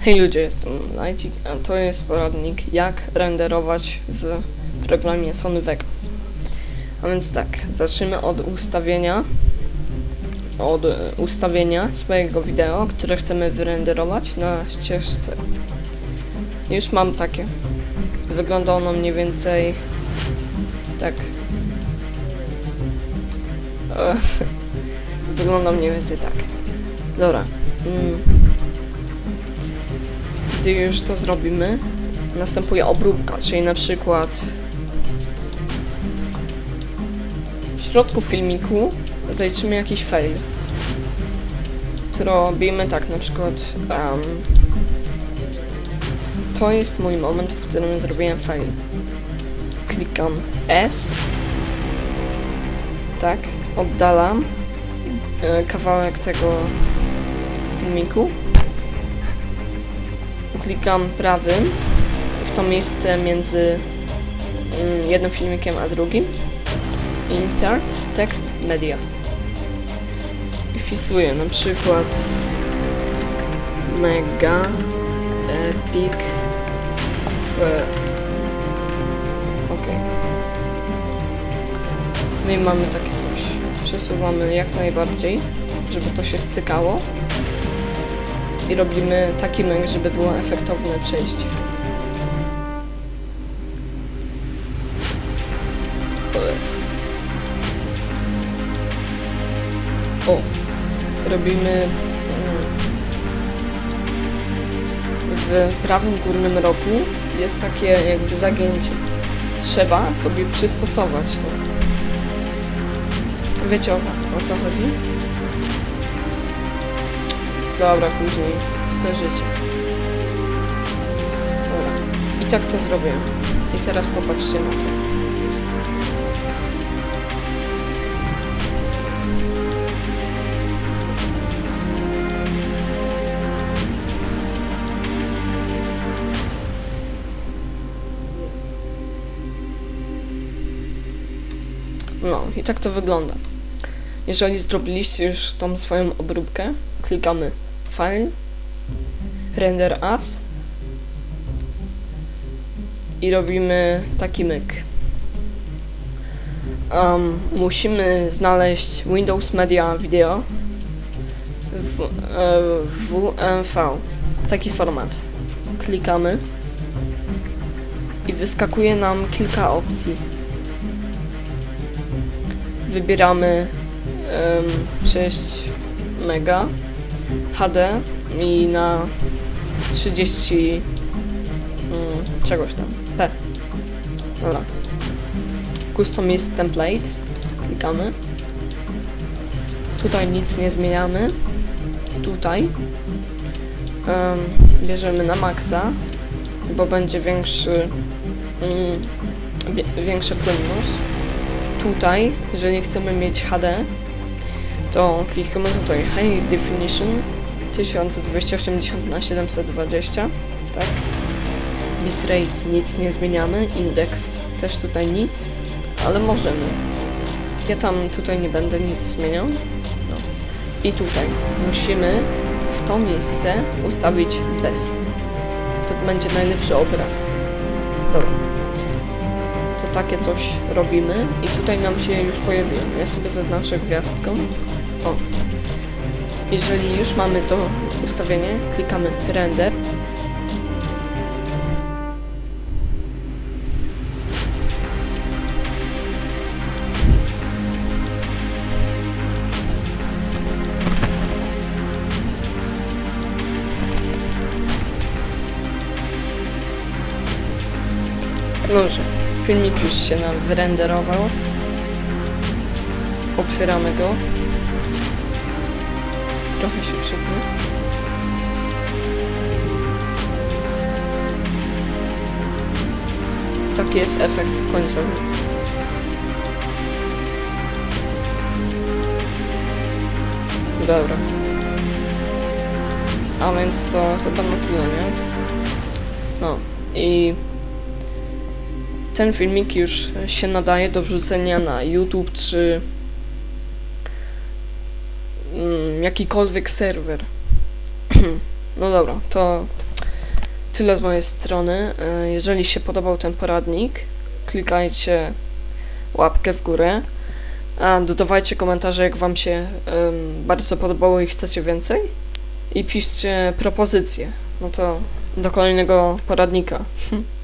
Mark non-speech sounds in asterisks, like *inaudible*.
Hej ludzie, jestem Lightik, a to jest poradnik jak renderować w programie Sony Vegas. A więc tak, zacznijmy od ustawienia od e, ustawienia swojego wideo, które chcemy wyrenderować na ścieżce. Już mam takie. Wygląda ono mniej więcej tak. E, *laughs* Wygląda mniej więcej tak. Dobra. Mm. Gdy już to zrobimy, następuje obróbka, czyli na przykład w środku filmiku zaliczymy jakiś fail. To robimy tak, na przykład em, to jest mój moment, w którym zrobiłem fail. Klikam S tak, oddalam e, kawałek tego filmiku klikam prawym w to miejsce między mm, jednym filmikiem a drugim. Insert text media. I wpisuję na przykład mega epic w ok no i mamy takie coś. Przesuwamy jak najbardziej żeby to się stykało i robimy taki myk, żeby było efektowne przejście. O, robimy mm, w prawym górnym rogu jest takie jakby zagięcie. Trzeba sobie przystosować to. Wiecie o co chodzi? Dobra, później skojarzycie. Dobra. I tak to zrobię. I teraz popatrzcie na to. No, i tak to wygląda. Jeżeli zrobiliście już tą swoją obróbkę, klikamy File, Render As i robimy taki myk. Um, musimy znaleźć Windows Media Video w, e, WMV, taki format. Klikamy i wyskakuje nam kilka opcji. Wybieramy um, 6 mega HD i na 30 mm, czegoś tam P. Dobra. Custom jest template. Klikamy. Tutaj nic nie zmieniamy. Tutaj em, bierzemy na maksa, bo będzie większy wie- większa płynność. Tutaj, jeżeli chcemy mieć HD, to klikamy tutaj High Definition 1280 na 720 tak. Bitrate nic nie zmieniamy. Index też tutaj nic ale możemy. Ja tam tutaj nie będę nic zmieniał. No. i tutaj musimy w to miejsce ustawić best to będzie najlepszy obraz. Dobra. To takie coś robimy. I tutaj nam się już pojawiło ja sobie zaznaczę gwiazdką Jeżeli już mamy to ustawienie, klikamy render. Dobrze, filmik już się nam wyrenderował. Otwieramy go. Trochę się przypnie. Taki jest efekt końcowy. Dobra. A więc to chyba na tyle, nie? No i ten filmik już się nadaje do wrzucenia na YouTube czy mm, jakikolwiek serwer. *clears throat* no dobra, to tyle z mojej strony. E, Jeżeli się podobał ten poradnik, klikajcie łapkę w górę. A dodawajcie komentarze, jak Wam się em, bardzo podobało i chcecie więcej. I piszcie propozycje. No to do kolejnego poradnika. *laughs*